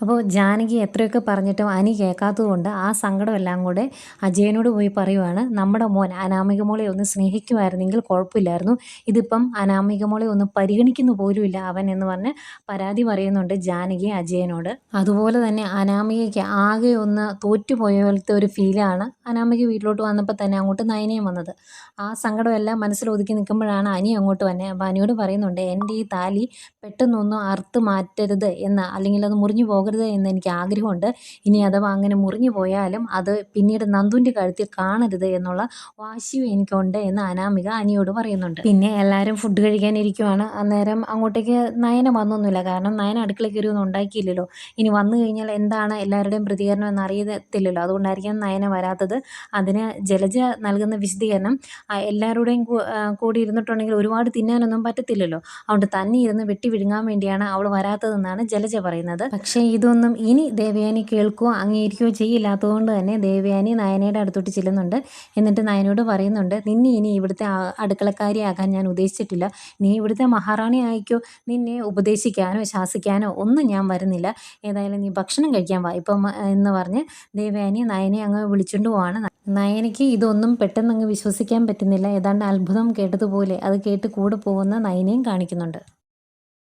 അപ്പോൾ ജാനകി എത്രയൊക്കെ പറഞ്ഞിട്ടും അനി കേൾക്കാത്തതുകൊണ്ട് ആ സങ്കടമെല്ലാം കൂടെ അജയനോട് പോയി പറയുവാണ്. നമ്മുടെ മോൻ അനാമിക മോളെ ഒന്ന് സ്നേഹിക്കുമായിരുന്നെങ്കിൽ കുഴപ്പമില്ലായിരുന്നു. ഇതിപ്പം അനാമിക മോളെ ഒന്ന് പരിഗണിക്കുന്നു പോലുമില്ല അവൻ എന്ന് പറഞ്ഞ് പരാതി പറയുന്നുണ്ട് ജാനകി അജയനോട്. അതുപോലെ തന്നെ അനാമികയ്ക്ക് ആകെ ഒന്ന് തോറ്റുപോയ പോലത്തെ ഒരു ഫീലാണ് അനാമിക വീട്ടിലോട്ട് വന്നപ്പോൾ തന്നെ അങ്ങോട്ട് നയനയും വന്നത്. ആ സങ്കടമെല്ലാം മനസ്സിൽ ഒതുക്കി നിൽക്കുമ്പോഴാണ് അനി അങ്ങോട്ട് വന്നെ. അപ്പോൾ അനിയോട് പറയുന്നുണ്ട് എന്റെ ഈ താലി പെട്ടെന്നൊന്നും അറുത്ത് മാറ്റരുത് എന്ന്. അല്ലെങ്കിൽ അത് മുറിഞ്ഞു പോകരുത് എന്ന് എനിക്ക് ആഗ്രഹമുണ്ട്. ഇനി അഥവാ അങ്ങനെ മുറിഞ്ഞു പോയാലും അത് പിന്നീട് നന്ദുവിന്റെ കഴുത്തിൽ കാണരുത് എന്നുള്ള വാശിയും എനിക്കുണ്ട് എന്ന് അനാമിക അനിയോട് പറയുന്നുണ്ട്. പിന്നെ എല്ലാവരും ഫുഡ് കഴിക്കാനിരിക്കുവാണ് അന്നേരം അങ്ങോട്ടേക്ക് നയന വന്നൊന്നുമില്ല. കാരണം നയന അടുക്കള കയറി ഒന്നും ഉണ്ടാക്കിയില്ലല്ലോ. ഇനി വന്നു കഴിഞ്ഞാൽ എന്താണ് എല്ലാവരുടെയും പ്രതികരണം എന്ന് അറിയത്തില്ലല്ലോ അതുകൊണ്ടായിരിക്കും നയന വരാത്തത്. അതിന് ജലജ നൽകുന്ന വിശദീകരണം എല്ലാവരുടെയും കൂടി ഇരുന്നിട്ടുണ്ടെങ്കിൽ ഒരുപാട് തിന്നാനൊന്നും പറ്റത്തില്ലല്ലോ. അതുകൊണ്ട് തന്നെ ഇരുന്ന് വെട്ടി വിഴുങ്ങാൻ വേണ്ടിയാണ് അവൾ വരാത്തതെന്നാണ് ജലജ പറയുന്നത്. പക്ഷേ ഇതൊന്നും ഇനി ദേവയാനി കേൾക്കുകയോ അംഗീകരിക്കുകയോ ചെയ്യില്ലാത്തതുകൊണ്ട് തന്നെ ദേവയാനി നയനയുടെ അടുത്തോട്ട് ചെല്ലുന്നുണ്ട്. എന്നിട്ട് നയനോട് പറയുന്നുണ്ട് നിന്നെ ഇനി ഇവിടുത്തെ അടുക്കളക്കാരിയാകാൻ ഞാൻ ഉദ്ദേശിച്ചിട്ടില്ല. നീ ഇവിടുത്തെ മഹാറാണി ആയിക്കോ. നിന്നെ ഉപദേശിക്കാനോ ശാസിക്കാനോ ഒന്നും ഞാൻ വരുന്നില്ല. ഏതായാലും നീ ഭക്ഷണം കഴിക്കാൻ വാ. ഇപ്പം എന്ന് പറഞ്ഞ് ദേവയാനി നയനെ അങ്ങ് വിളിച്ചുകൊണ്ട് പോവാണ്. നയനയ്ക്ക് ഇതൊന്നും പെട്ടെന്ന് അങ്ങ് വിശ്വസിക്കാൻ പറ്റുന്നില്ല. ഏതാണ്ട് അത്ഭുതം കേട്ടതുപോലെ അത് കേട്ട് കൂടെ പോകുന്ന നയനയും കാണിക്കുന്നുണ്ട്.